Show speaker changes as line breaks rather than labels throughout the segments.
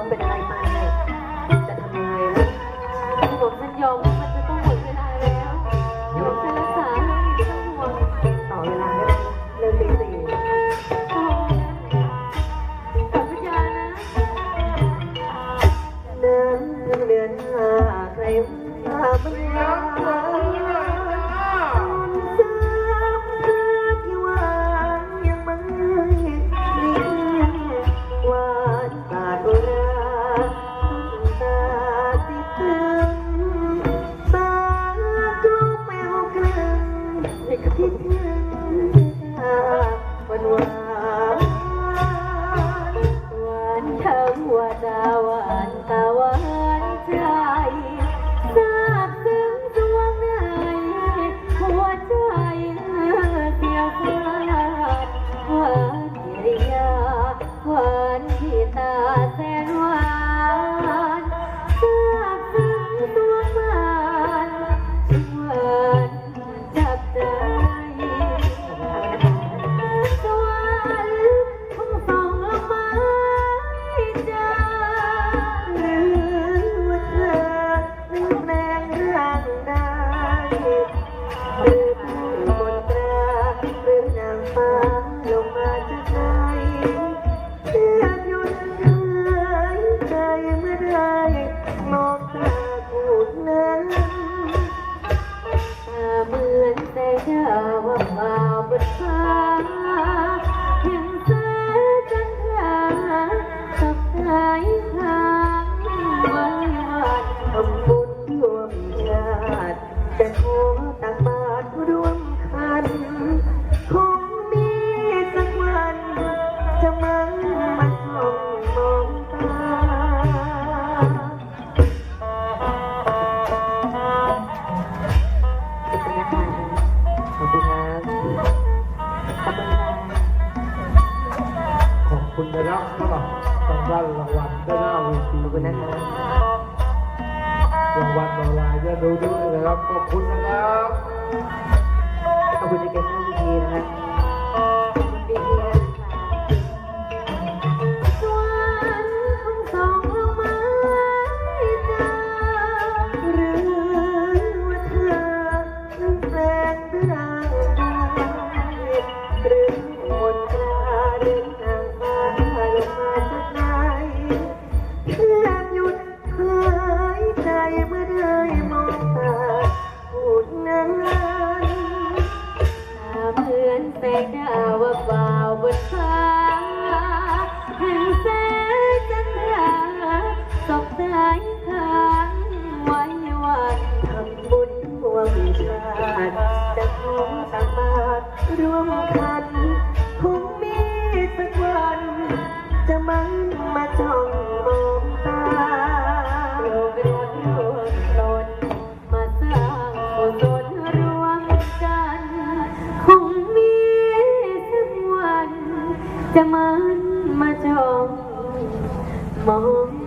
open and I bản thì ta sẽ
ขอ
บคุ
ณค
รั
บ
ขอบคุณครับขอบคุณ
นะครับสำหรัางวัลรางวัลด้านหน้าเวที
ขอบคุณนะครับ
รางวัลออนไลน์จะดูด้วยนะครับ ขอบคุณนะครับ
ขอบคุณที่เก็บ
เงิ
นดีนะค
รั
บ home, mom.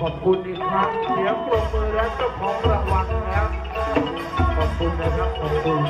ขอบคุณอีกครั้เสียงปรมือและเจ้าของรางวัลครับ ขอบคุณครับ ขอบคุณ